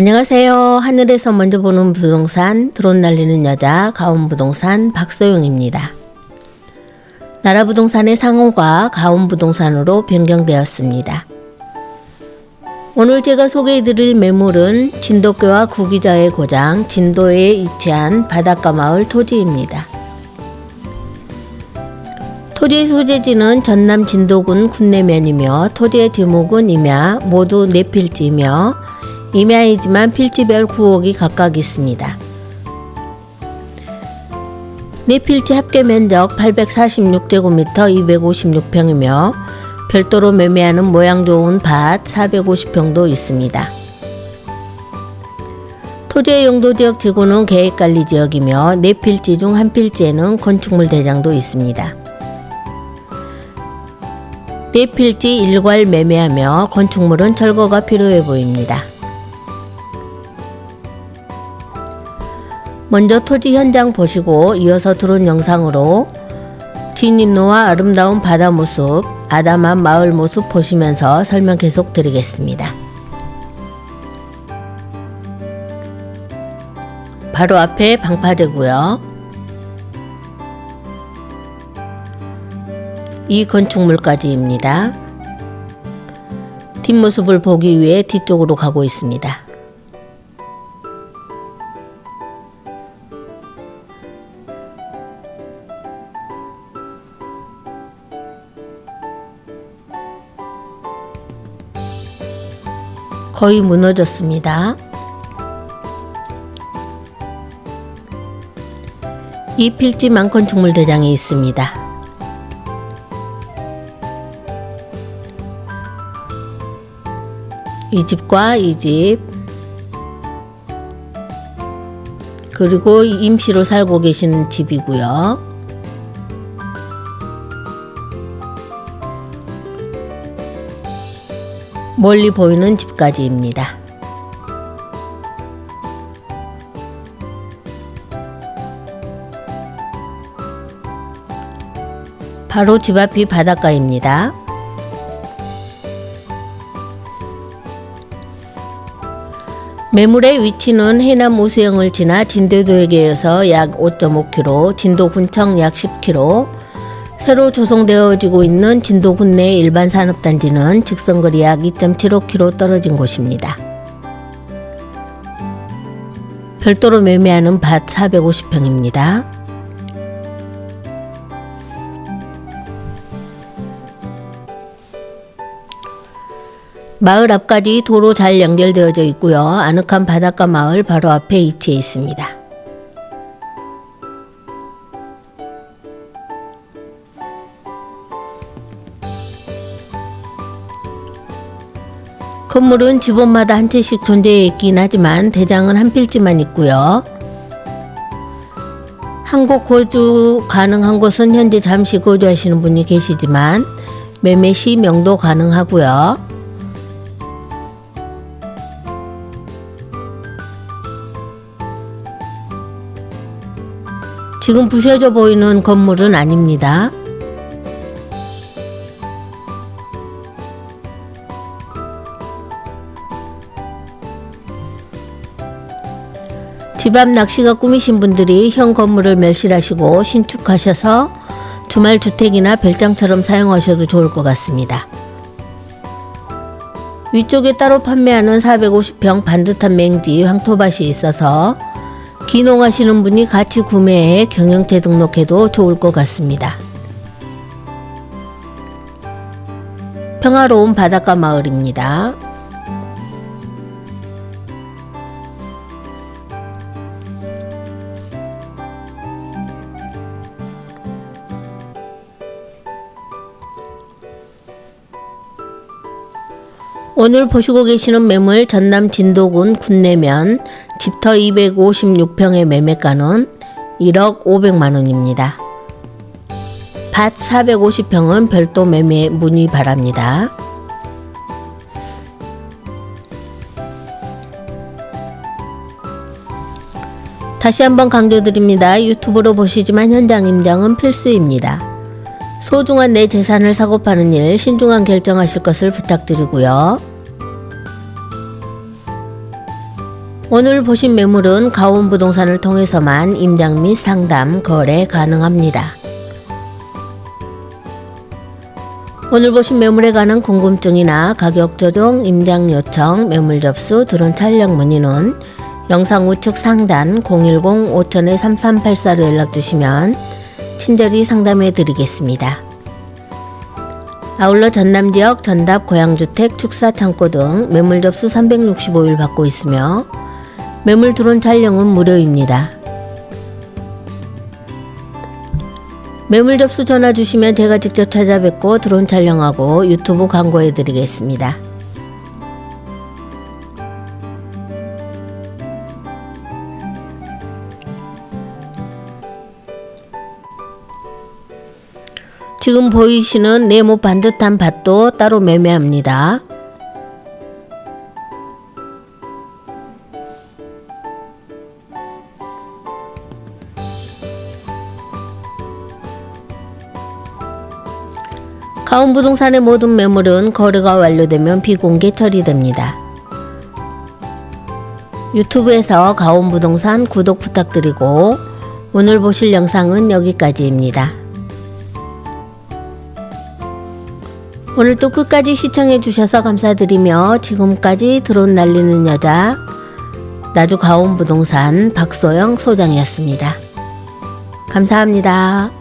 안녕하세요. 하늘에서 먼저 보는 부동산, 드론 날리는 여자, 가온부동산 박소영입니다. 나라부동산의 상호가 가온부동산으로 변경되었습니다. 오늘 제가 소개해드릴 매물은 진도교와 구기자의 고장 진도에 위치한 바닷가 마을 토지입니다. 토지의 소재지는 전남 진도군 군내면이며 토지의 지목은 임야 모두 네 필지이며 임야이지만 필지별 구옥이 각각 있습니다. 네 필지 합계 면적 846제곱미터 256평이며 별도로 매매하는 모양 좋은 밭 450평도 있습니다. 토지의 용도 지역 지구는 계획관리 지역이며 네 필지 중 한 필지에는 건축물 대장도 있습니다. 네 필지 일괄 매매하며 건축물은 철거가 필요해 보입니다. 먼저 토지 현장 보시고 이어서 들어온 영상으로 진입로와 아름다운 바다 모습, 아담한 마을 모습 보시면서 설명 계속 드리겠습니다. 바로 앞에 방파제고요. 이 건축물까지입니다. 뒷모습을 보기 위해 뒤쪽으로 가고 있습니다. 거의 무너졌습니다. 이 필지만 건축물 대장이 있습니다. 이 집과 이 집, 그리고 임시로 살고 계시는 집이고요. 멀리 보이는 집까지입니다. 바로 집 앞이 바닷가입니다. 매물의 위치는 해남 우수영을 지나 진도도에게에서 약 5.5km, 진도 군청 약 10km, 새로 조성되어지고 있는 진도군 내 일반 산업단지는 직선거리 약 2.75km 떨어진 곳입니다. 별도로 매매하는 밭 450평입니다. 마을 앞까지 도로 잘 연결되어져 있고요. 아늑한 바닷가 마을 바로 앞에 위치해 있습니다. 건물은 지번마다 한 채씩 존재해 있긴 하지만 대장은 한 필지만 있고요. 한국 거주 가능한 곳은 현재 잠시 거주하시는 분이 계시지만 매매 시 명도 가능하고요. 지금 부셔져 보이는 건물은 아닙니다. 집앞 낚시가 꾸미신 분들이 현 건물을 멸실하시고 신축하셔서 주말 주택이나 별장처럼 사용하셔도 좋을 것 같습니다. 위쪽에 따로 판매하는 450평 반듯한 맹지 황토밭이 있어서 기농하시는 분이 같이 구매해 경영체 등록해도 좋을 것 같습니다. 평화로운 바닷가 마을입니다. 오늘 보시고 계시는 매물 전남 진도군 군내면 집터 256평의 매매가는 1억 500만 원입니다. 밭 450평은 별도 매매 문의 바랍니다. 다시 한번 강조드립니다. 유튜브로 보시지만 현장 임장은 필수입니다. 소중한 내 재산을 사고 파는 일 신중한 결정하실 것을 부탁드리고요. 오늘 보신 매물은 가온 부동산을 통해서만 임장 및 상담, 거래 가능합니다. 오늘 보신 매물에 관한 궁금증이나 가격 조정, 임장 요청, 매물 접수, 드론 촬영 문의는 영상 우측 상단 010-5000-3384로 연락 주시면 친절히 상담해 드리겠습니다. 아울러 전남 지역 전답 고양주택 축사 창고 등 매물 접수 365일 받고 있으며 매물 드론 촬영은 무료입니다. 매물 접수 전화 주시면 제가 직접 찾아뵙고 드론 촬영하고 유튜브 광고해 드리겠습니다. 지금 보이시는 네모 반듯한 밭도 따로 매매합니다. 가온 부동산의 모든 매물은 거래가 완료되면 비공개 처리됩니다. 유튜브에서 가온 부동산 구독 부탁드리고 오늘 보실 영상은 여기까지입니다. 오늘도 끝까지 시청해 주셔서 감사드리며 지금까지 드론 날리는 여자 나주 가온부동산 박소영 소장이었습니다. 감사합니다.